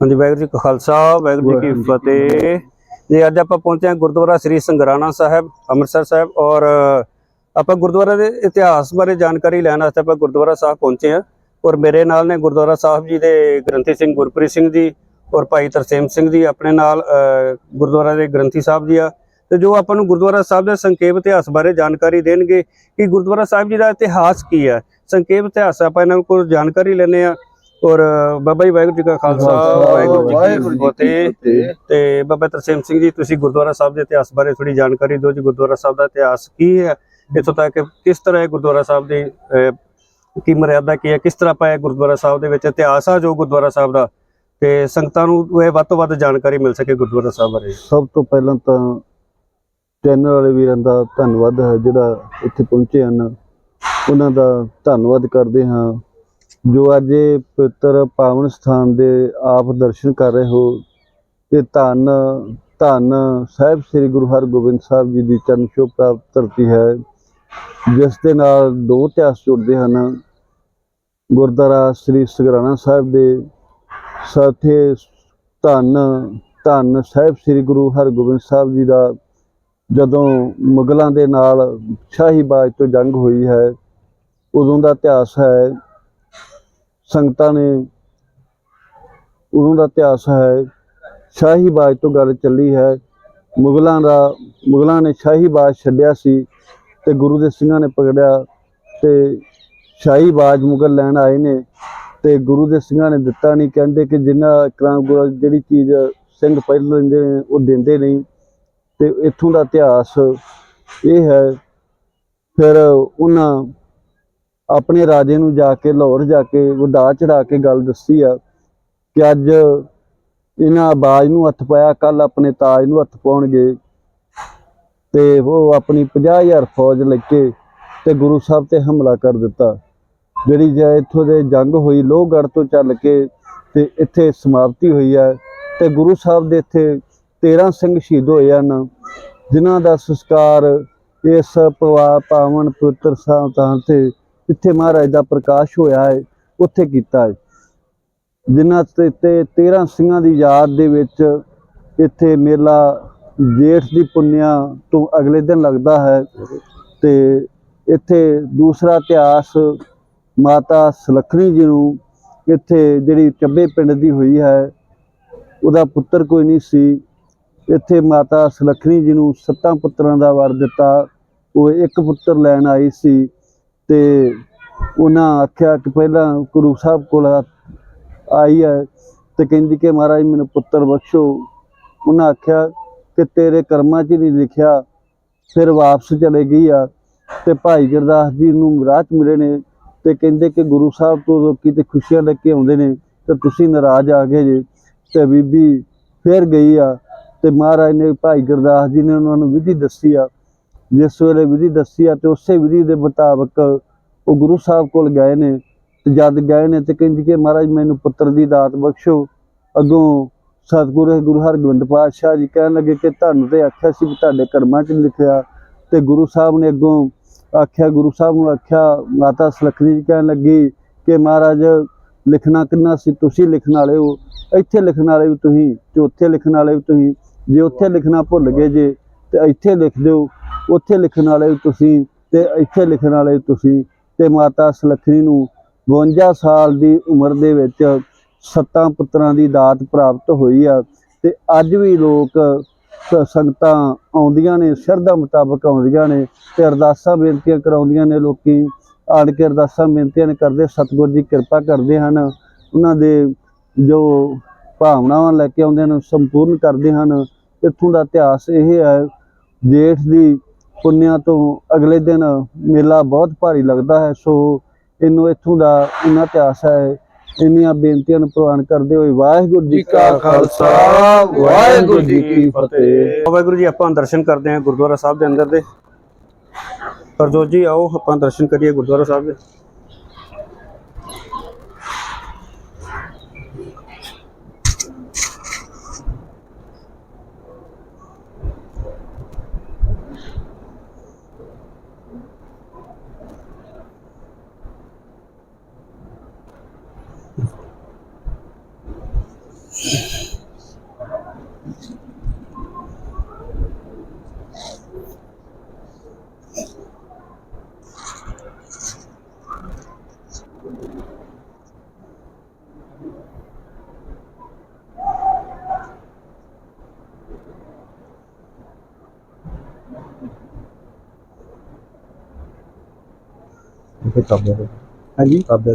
ਹਾਂਜੀ ਵਾਹਿਗੁਰੂ ਜੀ ਕਾ ਖਾਲਸਾ ਵਾਹਿਗੁਰੂ ਜੀ ਕੀ ਫਤਿਹ। ਜੀ ਅੱਜ ਆਪਾਂ ਪਹੁੰਚੇ ਹਾਂ ਗੁਰਦੁਆਰਾ ਸ੍ਰੀ ਸੰਗਰਾਣਾ ਸਾਹਿਬ ਅੰਮ੍ਰਿਤਸਰ ਸਾਹਿਬ ਔਰ ਆਪਾਂ ਗੁਰਦੁਆਰਾ ਦੇ ਇਤਿਹਾਸ ਬਾਰੇ ਜਾਣਕਾਰੀ ਲੈਣ ਵਾਸਤੇ ਆਪਾਂ ਗੁਰਦੁਆਰਾ ਸਾਹਿਬ ਪਹੁੰਚੇ ਹਾਂ ਔਰ ਮੇਰੇ ਨਾਲ ਨੇ ਗੁਰਦੁਆਰਾ ਸਾਹਿਬ ਜੀ ਦੇ ਗ੍ਰੰਥੀ ਸਿੰਘ ਗੁਰਪ੍ਰੀਤ ਸਿੰਘ ਜੀ ਔਰ ਭਾਈ ਤਰਸੇਮ ਸਿੰਘ ਜੀ ਆਪਣੇ ਨਾਲ ਗੁਰਦੁਆਰਾ ਦੇ ਗ੍ਰੰਥੀ ਸਾਹਿਬ ਜੀ ਆ। ਤੇ ਜੋ ਆਪਾਂ ਨੂੰ ਗੁਰਦੁਆਰਾ ਸਾਹਿਬ ਦੇ ਸੰਖੇਪ ਇਤਿਹਾਸ ਬਾਰੇ ਜਾਣਕਾਰੀ ਦੇਣਗੇ ਕਿ ਗੁਰਦੁਆਰਾ ਸਾਹਿਬ ਜੀ ਦਾ ਇਤਿਹਾਸ ਕੀ ਹੈ। ਸੰਖੇਪ ਇਤਿਹਾਸ ਆਪਾਂ ਇਹਨਾਂ ਕੋਲ ਜਾਣਕਾਰੀ ਲੈਣੇ ਆ ਔਰ ਬਾਬਾ ਜੀ ਵਾਹਿਗੁਰੂ ਜੀ ਕਾ ਖਾਲਸਾ ਵਾਹਿਗੁਰੂ ਜੀ ਕੀ ਫਤਿਹ। ਤੇ ਬਾਬਾ ਤਰਸੇਮ ਸਿੰਘ ਜੀ ਤੁਸੀਂ ਗੁਰਦੁਆਰਾ ਸਾਹਿਬ ਦੇ ਇਤਿਹਾਸ ਬਾਰੇ ਥੋੜੀ ਜਾਣਕਾਰੀ ਦਿਓ ਜੀ ਗੁਰਦੁਆਰਾ ਸਾਹਿਬ ਦਾ ਇਤਿਹਾਸ ਕੀ ਹੈ? ਇੱਥੋਂ ਤੱਕ ਕਿਸ ਤਰ੍ਹਾਂ ਇਹ ਗੁਰਦੁਆਰਾ ਸਾਹਿਬ ਦੀ ਕੀ ਮਰਿਆਦਾ ਕੀ ਹੈ? ਕਿਸ ਤਰ੍ਹਾਂ ਪਾਇਆ ਗੁਰਦੁਆਰਾ ਸਾਹਿਬ ਦੇ ਵਿੱਚ ਇਤਿਹਾਸ ਆ ਜੋ ਗੁਰਦੁਆਰਾ ਸਾਹਿਬ ਦਾ? ਤੇ ਸੰਗਤਾਂ ਨੂੰ ਇਹ ਵੱਧ ਤੋਂ ਵੱਧ ਜਾਣਕਾਰੀ ਮਿਲ ਸਕੇ ਗੁਰਦੁਆਰਾ ਸਾਹਿਬ ਬਾਰੇ। ਸਭ ਤੋਂ ਪਹਿਲਾਂ ਤਾਂ ਚੈਨਲ ਵਾਲੇ ਵੀਰਾਂ ਦਾ ਧੰਨਵਾਦ ਹੈ ਜਿਹੜਾ ਇੱਥੇ ਪਹੁੰਚੇ ਹਨ। ਉਹਨਾਂ ਦਾ ਧੰਨਵਾਦ ਕਰਦੇ ਹਾਂ। ਜੋ ਅੱਜ ਪਵਿੱਤਰ ਪਾਵਨ ਸਥਾਨ ਦੇ ਆਪ ਦਰਸ਼ਨ ਕਰ ਰਹੇ ਹੋ, ਤੇ ਧੰਨ ਧੰਨ ਸਾਹਿਬ ਸ੍ਰੀ ਗੁਰੂ ਹਰਗੋਬਿੰਦ ਸਾਹਿਬ ਜੀ ਦੀ ਚਰਨ ਛੋਹ ਪ੍ਰਾਪਤ ਧਰਤੀ ਹੈ, ਜਿਸ ਦੇ ਨਾਲ ਦੋ ਇਤਿਹਾਸ ਜੁੜਦੇ ਹਨ। ਗੁਰਦੁਆਰਾ ਸ੍ਰੀ ਸਗਰਾਣਾ ਸਾਹਿਬ ਦੇ ਸਾਥੇ ਧੰਨ ਧੰਨ ਸਾਹਿਬ ਸ੍ਰੀ ਗੁਰੂ ਹਰਗੋਬਿੰਦ ਸਾਹਿਬ ਜੀ ਦਾ ਜਦੋਂ ਮੁਗਲਾਂ ਦੇ ਨਾਲ ਸ਼ਾਹੀ ਬਾਜ ਤੋਂ ਜੰਗ ਹੋਈ ਹੈ, ਉਦੋਂ ਦਾ ਇਤਿਹਾਸ ਹੈ। ਸੰਗਤਾਂ ਨੇ ਉਦੋਂ ਦਾ ਇਤਿਹਾਸ ਹੈ, ਸ਼ਾਹੀ ਬਾਜ ਤੋਂ ਗੱਲ ਚੱਲੀ ਹੈ। ਮੁਗਲਾਂ ਦਾ, ਮੁਗਲਾਂ ਨੇ ਸ਼ਾਹੀ ਬਾਜ ਛੱਡਿਆ ਸੀ ਤੇ ਗੁਰੂ ਦੇ ਸਿੰਘਾਂ ਨੇ ਪਕੜਿਆ ਤੇ ਸ਼ਾਹੀ ਬਾਜ ਮੁਗਲ ਲੈਣ ਆਏ ਨੇ ਤੇ ਗੁਰੂ ਦੇ ਸਿੰਘਾਂ ਨੇ ਦਿੱਤਾ ਨਹੀਂ। ਕਹਿੰਦੇ ਕਿ ਜਿੰਨਾ ਕਰਾਂ ਜਿਹੜੀ ਚੀਜ਼ ਸਿੰਘ ਪਹਿਲ ਲੈਂਦੇ ਨੇ, ਉਹ ਦਿੰਦੇ ਨਹੀਂ। ਤੇ ਇੱਥੋਂ ਦਾ ਇਤਿਹਾਸ ਇਹ ਹੈ। ਫਿਰ ਉਹਨਾਂ ਆਪਣੇ ਰਾਜੇ ਨੂੰ ਜਾ ਕੇ, ਲਾਹੌਰ ਜਾ ਕੇ ਵਧਾ ਚੜਾ ਕੇ ਗੱਲ ਦੱਸੀ ਆ ਕਿ ਅੱਜ ਇਹਨਾਂ ਬਾਜ਼ ਨੂੰ ਹੱਥ ਪਾਇਆ ਕੱਲ ਆਪਣੇ ਤਾਜ ਨੂੰ ਹੱਥ ਪਾਉਣਗੇ। ਤੇ ਉਹ ਆਪਣੀ 50000 ਫੌਜ ਲੈ ਕੇ ਤੇ ਗੁਰੂ ਸਾਹਿਬ ਤੇ ਹਮਲਾ ਕਰ ਦਿੱਤਾ। ਜਿਹੜੀ ਜੇ ਇੱਥੋਂ ਦੇ ਜੰਗ ਹੋਈ, ਲੋਹਗੜ੍ਹ ਤੋਂ ਚੱਲ ਕੇ ਤੇ ਇੱਥੇ ਸਮਾਪਤੀ ਹੋਈ ਹੈ ਤੇ ਗੁਰੂ ਸਾਹਿਬ ਦੇ ਇੱਥੇ 13 ਸਿੰਘ ਸ਼ਹੀਦ ਹੋਏ ਹਨ, ਜਿਨ੍ਹਾਂ ਦਾ ਸੰਸਕਾਰ ਇਸ ਪਵਾ, ਪਾਵਨ ਪੁੱਤਰ ਸਾਹਿਬ ਤਾਂ ਤੇ ਜਿੱਥੇ ਮਹਾਰਾਜ ਦਾ ਪ੍ਰਕਾਸ਼ ਹੋਇਆ ਹੈ, ਉੱਥੇ ਕੀਤਾ ਹੈ। ਜਿਨ੍ਹਾਂ ਤੇ ਤੇ 13 ਸਿੰਘਾਂ ਦੀ ਯਾਦ ਦੇ ਵਿੱਚ ਇੱਥੇ ਮੇਲਾ ਜੇਠ ਦੀ ਪੁੰਨਿਆ ਤੋਂ ਅਗਲੇ ਦਿਨ ਲੱਗਦਾ ਹੈ ਤੇ ਇੱਥੇ ਦੂਸਰਾ ਇਤਿਹਾਸ ਮਾਤਾ ਸੁਲੱਖਣੀ ਜੀ ਨੂੰ ਇੱਥੇ ਜਿਹੜੀ ਚੱਬੇ ਪਿੰਡ ਦੀ ਹੋਈ ਹੈ, ਉਹਦਾ ਪੁੱਤਰ ਕੋਈ ਨਹੀਂ ਸੀ। ਇੱਥੇ ਮਾਤਾ ਸੁਲੱਖਣੀ ਜੀ ਨੂੰ ਸੱਤਾਂ ਪੁੱਤਰਾਂ ਦਾ ਵਰ ਦਿੱਤਾ। ਉਹ ਇੱਕ ਪੁੱਤਰ ਲੈਣ ਆਈ ਸੀ। ਤੇ ਉਹਨਾਂ ਆਖਿਆ ਕਿ ਪਹਿਲਾਂ ਗੁਰੂ ਸਾਹਿਬ ਕੋਲ ਆਈ ਹੈ ਤੇ ਕਹਿੰਦੀ ਕਿ ਮਹਾਰਾਜ ਮੈਨੂੰ ਪੁੱਤਰ ਬਖਸ਼ੋ। ਉਹਨਾਂ ਆਖਿਆ ਕਿ ਤੇਰੇ ਕਰਮਾਂ 'ਚ ਨਹੀਂ ਲਿਖਿਆ, ਫਿਰ ਵਾਪਸ ਚਲੇ ਗਈ ਆ ਤੇ ਭਾਈ ਗੁਰਦਾਸ ਜੀ ਨੂੰ ਰਾਤ ਮਿਲੇ ਨੇ ਤੇ ਕਹਿੰਦੇ ਕਿ ਗੁਰੂ ਸਾਹਿਬ ਤੋਂ ਲੋਕੀ ਤੇ ਖੁਸ਼ੀਆਂ ਲੈ ਕੇ ਆਉਂਦੇ ਨੇ, ਤੇ ਤੁਸੀਂ ਨਾਰਾਜ਼ ਆ ਗਏ ਜੇ। ਤੇ ਬੀਬੀ ਫਿਰ ਗਈ ਆ ਤੇ ਮਹਾਰਾਜ ਨੇ ਭਾਈ ਗੁਰਦਾਸ ਜੀ ਨੇ ਉਹਨਾਂ ਨੂੰ ਵਿਧੀ ਦੱਸੀ ਆ ਜਿਸ ਵੇਲੇ ਵਿਧੀ ਦੱਸੀ ਆ ਤੇ ਉਸੇ ਵਿਧੀ ਦੇ ਮੁਤਾਬਕ ਉਹ ਗੁਰੂ ਸਾਹਿਬ ਕੋਲ ਗਏ ਨੇ ਤੇ ਜਦ ਗਏ ਨੇ ਤੇ ਕਹਿੰਦੀ ਕਿ ਮਹਾਰਾਜ ਮੈਨੂੰ ਪੁੱਤਰ ਦੀ ਦਾਤ ਬਖਸ਼ੋ। ਅੱਗੋਂ ਸਤਿਗੁਰੂ ਗੁਰੂ ਹਰਗੋਬਿੰਦ ਪਾਤਸ਼ਾਹ ਜੀ ਕਹਿਣ ਲੱਗੇ ਕਿ ਤੁਹਾਨੂੰ ਤੇ ਆਖਿਆ ਸੀ ਵੀ ਤੁਹਾਡੇ ਕਰਮਾਂ 'ਚ ਲਿਖਿਆ ਤੇ ਗੁਰੂ ਸਾਹਿਬ ਨੇ ਅੱਗੋਂ ਆਖਿਆ, ਗੁਰੂ ਸਾਹਿਬ ਨੂੰ ਆਖਿਆ, ਮਾਤਾ ਸੁਲੱਖਣੀ ਜੀ ਕਹਿਣ ਲੱਗੀ ਕਿ ਮਹਾਰਾਜ ਲਿਖਣਾ ਕਿੰਨਾ ਸੀ, ਤੁਸੀਂ ਲਿਖਣ ਵਾਲੇ ਹੋ, ਇੱਥੇ ਲਿਖਣ ਵਾਲੇ ਵੀ ਤੁਸੀਂ ਤੇ ਉੱਥੇ ਲਿਖਣ ਵਾਲੇ ਵੀ ਤੁਸੀਂ, ਜੇ ਉੱਥੇ ਲਿਖਣਾ ਭੁੱਲ ਗਏ ਜੇ ਤੇ ਇੱਥੇ ਲਿਖ ਦਿਓ। ਉੱਥੇ ਲਿਖਣ ਵਾਲੇ ਤੁਸੀਂ ਤੇ ਇੱਥੇ ਲਿਖਣ ਵਾਲੇ ਤੁਸੀਂ ਤੇ ਮਾਤਾ ਸੁਲੱਖਣੀ ਨੂੰ 52 ਸਾਲ ਦੀ ਉਮਰ ਦੇ ਵਿੱਚ ਸੱਤਾਂ ਪੁੱਤਰਾਂ ਦੀ ਦਾਤ ਪ੍ਰਾਪਤ ਹੋਈ ਆ ਤੇ ਅੱਜ ਵੀ ਲੋਕ ਸ- ਸੰਗਤਾਂ ਆਉਂਦੀਆਂ ਨੇ, ਸ਼ਰਧਾ ਮੁਤਾਬਕ ਆਉਂਦੀਆਂ ਨੇ ਤੇ ਅਰਦਾਸਾਂ ਬੇਨਤੀਆਂ ਕਰਾਉਂਦੀਆਂ ਨੇ ਲੋਕੀ, ਆਣ ਕੇ ਅਰਦਾਸਾਂ ਬੇਨਤੀਆਂ ਕਰਦੇ, ਸਤਿਗੁਰ ਜੀ ਕਿਰਪਾ ਕਰਦੇ ਹਨ, ਉਹਨਾਂ ਦੇ ਜੋ ਭਾਵਨਾਵਾਂ ਲੈ ਕੇ ਆਉਂਦੇ ਹਨ ਸੰਪੂਰਨ ਕਰਦੇ ਹਨ, ਇੱਥੋਂ ਦਾ ਇਤਿਹਾਸ ਇਹ ਹੈ, ਜੇਠ ਦੀ ਪੁੰਨਿਆ ਤੋਂ ਅਗਲੇ ਦਿਨ ਮੇਲਾ ਬਹੁਤ ਭਾਰੀ ਲੱਗਦਾ ਹੈ, ਸੋ ਇਹਨੂੰ ਇੱਥੋਂ ਦਾ ਇਹਨਾਂ ਇਤਿਹਾਸ ਹੈ, ਇੰਨੀਆਂ ਬੇਨਤੀਆਂ ਨੂੰ ਪ੍ਰਵਾਨ ਕਰਦੇ ਹੋਏ ਵਾਹਿਗੁਰੂ ਜੀ ਕਾ ਖਾਲਸਾ, ਵਾਹਿਗੁਰੂ ਜੀ ਕੀ ਫਤਿਹ। ਵਾਹਿਗੁਰੂ ਜੀ, ਆਪਾਂ ਦਰਸ਼ਨ ਕਰਦੇ ਹਾਂ ਗੁਰਦੁਆਰਾ ਸਾਹਿਬ ਦੇ ਅੰਦਰ ਦੇ। ਪ੍ਰਜੋਤ ਜੀ, ਆਓ, ਆਪਾਂ ਦਰਸ਼ਨ ਕਰੀਏ ਗੁਰਦੁਆਰਾ ਸਾਹਿਬ ਦੇ। काव्य है हाँ जी काव्य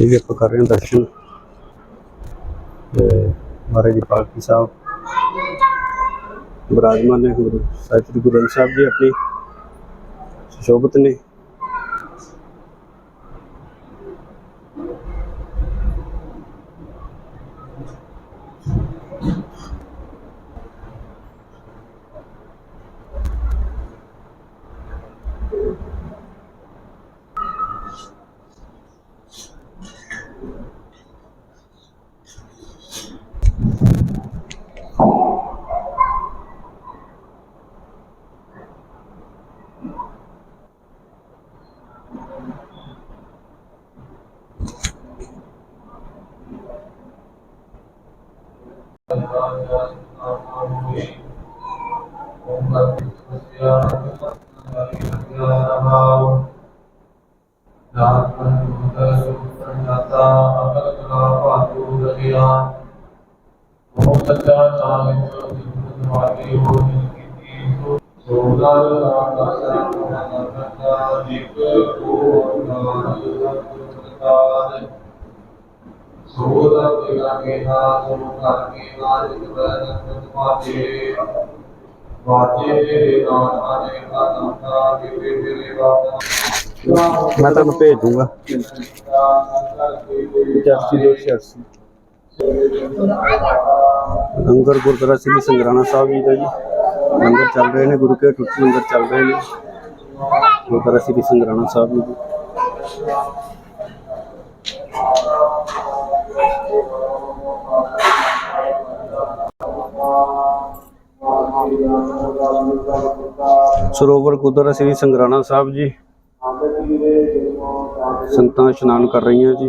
ਇਹ ਵੀ ਆਪਾਂ ਕਰ ਰਹੇ ਹਾਂ ਦਰਸ਼ਨ। ਤੇ ਮਹਾਰਾਜ ਜੀ, ਪਾਲਕੀ ਸਾਹਿਬ ਵਿਰਾਜਮਾਨ ਨੇ ਗੁਰੂ ਸਾਹਿਬ, ਸ੍ਰੀ ਗੁਰੂ ਗ੍ਰੰਥ ਸਾਹਿਬ ਜੀ ਆਪਣੀ ਸ਼ੋਭਤ ਨੇ। ਸੋਦਾ ਤੇ ਲਾਗੇ ਨਾ ਸੋ ਕਰਕੇ ਨਾਜ ਕਬਰ ਤੁਮਾਰੇ ਵਾਜੇ ਤੇਰੇ ਨਾਮ ਆਨੇ ਕਾ ਨਾਮ ਦੇ ਤੇਰੇ ਬਾਤ ਮੈਂ ਤੁਹਾਨੂੰ ਭੇਜ ਦੂੰਗਾ 8286 ਲੰਗਰ ਗੁਰਦੁਆਰਾ ਸ੍ਰੀ ਸੰਗਰਾਣਾ ਸਾਹਿਬ ਜੀ ਦਾ ਜੀ ਲੰਗਰ ਚੱਲ ਰਹੇ ਨੇ ਗੁਰੂ ਕੇ ਟੁੱਟ ਲੰਗਰ ਚੱਲ ਰਹੇ ਨੇ ਗੁਰਦੁਆਰਾ ਸ੍ਰੀ ਸੰਗਰਾਣਾ ਸਾਹਿਬ ਜੀ ਸਰੋਵਰ ਗੁਰਦੁਆਰਾ ਸ੍ਰੀ ਸੰਗਰਾਣਾ ਸਾਹਿਬ ਜੀ ਸੰਤਾਂ ਇਸ਼ਨਾਨ ਕਰ ਰਹੀਆਂ ਜੀ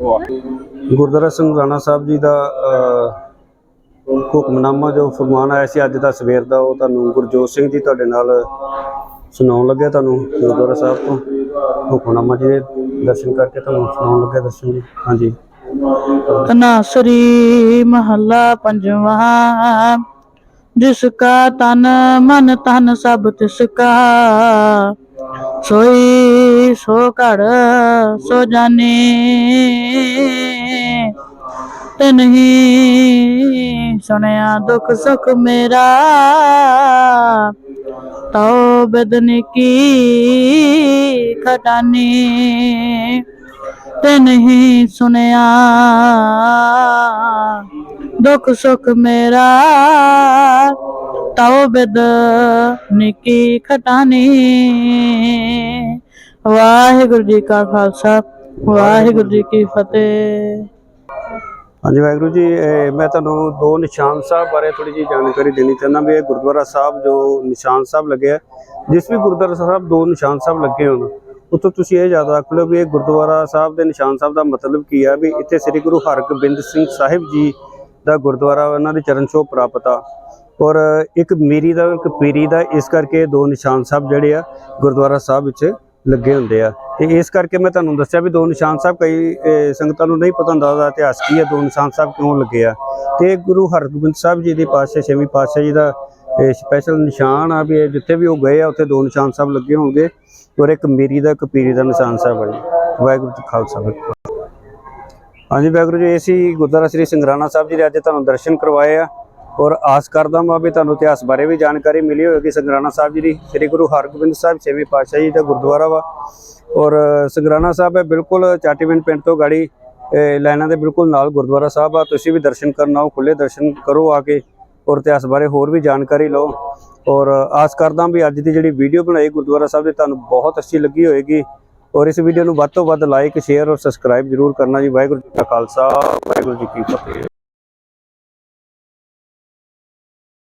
ਗੁਰਦੁਆਰਾ ਸੰਗਰਾਣਾ ਸਾਹਿਬ ਜੀ ਦਾ ਹੁਕਮਨਾਮਾ ਜੋ ਫਰਮਾਨ ਆਇਆ ਸੀ ਅੱਜ ਦਾ ਸਵੇਰ ਦਾ, ਉਹ ਤੁਹਾਨੂੰ ਗੁਰਜੋਤ ਸਿੰਘ ਜੀ ਤੁਹਾਡੇ ਨਾਲ ਸੁਣਾਉਣ ਲੱਗਿਆ ਤੁਹਾਨੂੰ, ਗੁਰਦੁਆਰਾ ਸਾਹਿਬ ਤੋਂ। ਹੁਕਮਨਾਮਾ ਜੀ ਦੇ ਦਰਸ਼ਨ ਕਰਕੇ ਤੁਹਾਨੂੰ ਸੁਣਾਉਣ ਲੱਗਿਆ ਦਰਸ਼ਨ ਜੀ ਹਾਂਜੀ। ਤਨਾਸਰੀ ਮਹੱਲਾ ਪੰਜਵਾਂ, ਜਿਸ ਕਾ ਤਨ ਮਨ ਤਨ ਸਭ ਤਿਸ ਕਾ, ਸੋਈ सो कर, सो जाने। ते नहीं सुनया दुख सुख मेरा। तो बदन की खटानी ते नहीं सुनया दुख सुख मेरा। तो बेद की खटानी ਵਾਹਿਗੁਰੂ ਜੀ ਕਾ ਖਾਲਸਾ, ਵਾਹਿਗੁਰੂ ਜੀ ਕੀ ਫਤਿਹ। ਹਾਂਜੀ, ਵਾਹਿਗੁਰੂ ਜੀ ਮੈਂ ਤੁਹਾਨੂੰ ਦੋ ਨਿਸ਼ਾਨ ਸਾਹਿਬ ਬਾਰੇ ਥੋੜੀ ਜਿਹੀ ਜਾਣਕਾਰੀ ਦੇਣੀ ਚਾਹੁੰਦਾ ਵੀ ਇਹ ਗੁਰਦੁਆਰਾ ਸਾਹਿਬ ਜੋ ਨਿਸ਼ਾਨ ਸਾਹਿਬ ਲੱਗਿਆ ਜਿਸ ਵੀ ਗੁਰਦੁਆਰਾ ਸਾਹਿਬ ਦੋ ਨਿਸ਼ਾਨ ਸਾਹਿਬ ਲੱਗੇ ਹੋਣ ਉਤੋਂ ਤੁਸੀਂ ਇਹ ਯਾਦ ਰੱਖ ਲਓ ਵੀ ਇਹ ਗੁਰਦੁਆਰਾ ਸਾਹਿਬ ਦੇ ਨਿਸ਼ਾਨ ਸਾਹਿਬ ਦਾ ਮਤਲਬ ਕੀ ਆ ਵੀ ਇੱਥੇ ਸ੍ਰੀ ਗੁਰੂ ਹਰਗੋਬਿੰਦ ਸਿੰਘ ਸਾਹਿਬ ਜੀ ਦਾ ਗੁਰਦੁਆਰਾ ਉਹਨਾਂ ਦੇ ਚਰਨ ਛੋਹ ਪ੍ਰਾਪਤ ਆ। ਔਰ ਇੱਕ ਮੀਰੀ ਦਾ, ਇੱਕ ਪੀਰੀ ਦਾ ਇਸ ਕਰਕੇ ਦੋ ਨਿਸ਼ਾਨ ਸਾਹਿਬ ਜਿਹੜੇ ਆ ਗੁਰਦੁਆਰਾ ਸਾਹਿਬ ਵਿੱਚ ਲੱਗੇ ਹੁੰਦੇ ਆ। ਤੇ ਇਸ ਕਰਕੇ ਮੈਂ ਤੁਹਾਨੂੰ ਦੱਸਿਆ ਵੀ ਦੋ ਨਿਸ਼ਾਨ ਸਾਹਿਬ ਕਈ ਸੰਗਤਾਂ ਨੂੰ ਨਹੀਂ ਪਤਾ ਹੁੰਦਾ ਉਹਦਾ ਇਤਿਹਾਸ ਕੀ ਹੈ ਦੋ ਨਿਸ਼ਾਨ ਸਾਹਿਬ ਕਿਉਂ ਲੱਗੇ ਆ। ਤੇ ਗੁਰੂ ਹਰਗੋਬਿੰਦ ਸਾਹਿਬ ਜੀ ਦੇ ਪਾਤਸ਼ਾਹ, ਛੇਵੀਂ ਪਾਤਸ਼ਾਹ ਜੀ ਦਾ ਸਪੈਸ਼ਲ ਨਿਸ਼ਾਨ ਆ ਵੀ ਜਿੱਥੇ ਵੀ ਉਹ ਗਏ ਆ, ਉੱਥੇ ਦੋ ਨਿਸ਼ਾਨ ਸਾਹਿਬ ਲੱਗੇ ਹੋਣਗੇ ਔਰ ਇੱਕ ਮੀਰੀ ਦਾ, ਇੱਕ ਪੀਰੀ ਦਾ ਨਿਸ਼ਾਨ ਸਾਹਿਬ ਹੈ ਵਾਹਿਗੁਰੂ ਜੀ ਖਾਲਸਾ ਹਾਂਜੀ, ਵਾਹਿਗੁਰੂ ਜੀ, ਇਹ ਸੀ ਗੁਰਦੁਆਰਾ ਸ੍ਰੀ ਸੰਗਰਾਨਾ ਸਾਹਿਬ ਜੀ ਦੇ ਅੱਜ ਤੁਹਾਨੂੰ ਦਰਸ਼ਨ ਕਰਵਾਏ ਆ। ਔਰ ਆਸ ਕਰਦਾ ਹਾਂ ਵੀ ਤੁਹਾਨੂੰ ਇਤਿਹਾਸ ਬਾਰੇ ਵੀ ਜਾਣਕਾਰੀ ਮਿਲੀ ਹੋਵੇਗੀ। ਸੰਗਰਾਣਾ ਸਾਹਿਬ ਜੀ ਦੀ ਸ੍ਰੀ ਗੁਰੂ ਹਰਗੋਬਿੰਦ ਸਾਹਿਬ ਛੇਵੇਂ ਪਾਤਸ਼ਾਹ ਜੀ ਦਾ ਗੁਰਦੁਆਰਾ ਵਾ। ਔਰ ਸੰਗਰਾਣਾ ਸਾਹਿਬ ਹੈ ਬਿਲਕੁਲ ਚਾਟੀਵਿੰਡ ਪਿੰਡ ਤੋਂ ਗਾੜੀ ਲਾਈਨਾਂ ਦੇ ਬਿਲਕੁਲ ਨਾਲ ਗੁਰਦੁਆਰਾ ਸਾਹਿਬ ਆ। ਤੁਸੀਂ ਵੀ ਦਰਸ਼ਨ ਕਰਨ ਆਓ ਖੁੱਲੇ ਦਰਸ਼ਨ ਕਰੋ ਆ ਕੇ ਔਰ ਇਤਿਹਾਸ ਬਾਰੇ ਹੋਰ ਵੀ ਜਾਣਕਾਰੀ ਲਓ। ਔਰ ਆਸ ਕਰਦਾ ਵੀ ਅੱਜ ਦੀ ਜਿਹੜੀ ਵੀਡੀਓ ਬਣਾਈ ਗੁਰਦੁਆਰਾ ਸਾਹਿਬ ਦੀ ਤੁਹਾਨੂੰ ਬਹੁਤ ਅੱਛੀ ਲੱਗੀ ਹੋਏਗੀ ਔਰ ਇਸ ਵੀਡੀਓ ਨੂੰ ਵੱਧ ਤੋਂ ਵੱਧ ਲਾਈਕ, ਸ਼ੇਅਰ ਔਰ ਸਬਸਕ੍ਰਾਈਬ ਜਰੂਰ ਕਰਨਾ ਜੀ। ਵਾਹਿਗੁਰੂ ਜੀ ਕਾ ਖਾਲਸਾ, ਵਾਹਿਗੁਰੂ ਜੀ ਕੀ ਫਤਿਹ।